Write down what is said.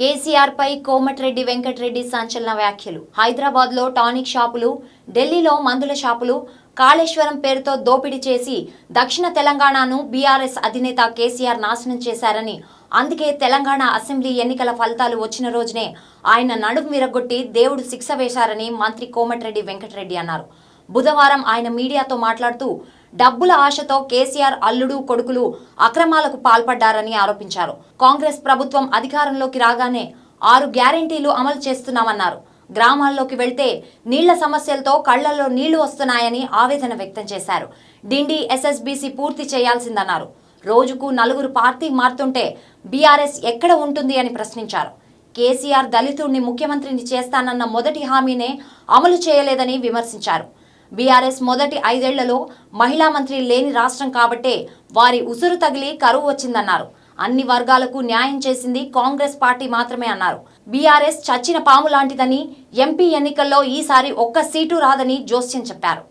కేసీఆర్ పై కోమటిరెడ్డి వెంకటరెడ్డి సంచలన వ్యాఖ్యలు. హైదరాబాద్లో టానిక్ షాపులు ఢిల్లీలో మందుల షాపులు కాళేశ్వరం పేరుతో దోపిడీ చేసి దక్షిణ తెలంగాణను బీఆర్ఎస్ అధినేత కేసీఆర్ నాశనం చేశారని అందుకే తెలంగాణ అసెంబ్లీ ఎన్నికల ఫలితాలు వచ్చిన రోజునే ఆయన నడుము విరగొట్టి దేవుడు శిక్ష వేశారని మంత్రి కోమటిరెడ్డి వెంకటరెడ్డి అన్నారు. బుధవారం ఆయన మీడియాతో మాట్లాడుతూ డబ్బుల ఆశతో కేసీఆర్ అల్లుడు కొడుకులు అక్రమాలకు పాల్పడ్డారని ఆరోపించారు. కాంగ్రెస్ ప్రభుత్వం అధికారంలోకి రాగానే ఆరు గ్యారెంటీలు అమలు చేస్తున్నామన్నారు. గ్రామాల్లోకి వెళ్తే నీళ్ళ సమస్యలతో కళ్ళలో నీళ్ళు వస్తున్నాయని ఆవేదన వ్యక్తం చేశారు. డిండి ఎస్ఎస్బీసీ పూర్తి చేయాల్సిందన్నారు. రోజుకు నలుగురు పార్టీ మారుతుంటే బీఆర్ఎస్ ఎక్కడ ఉంటుంది అని ప్రశ్నించారు. కేసీఆర్ దళితుడిని ముఖ్యమంత్రిని చేస్తానన్న మొదటి హామీనే అమలు చేయలేదని విమర్శించారు. బీఆర్ఎస్ మొదటి ఐదేళ్ళలో మహిళా మంత్రి లేని రాష్ట్రం కాబట్టే వారి ఉసురు తగిలి కరువు వచ్చిందన్నారు. అన్ని వర్గాలకు న్యాయం చేసింది కాంగ్రెస్ పార్టీ మాత్రమే అన్నారు. బీఆర్ఎస్ చచ్చిన పాము లాంటిదని ఎంపీ ఎన్నికల్లో ఈసారి ఒక్క సీటు రాదని జోస్యం చెప్పారు.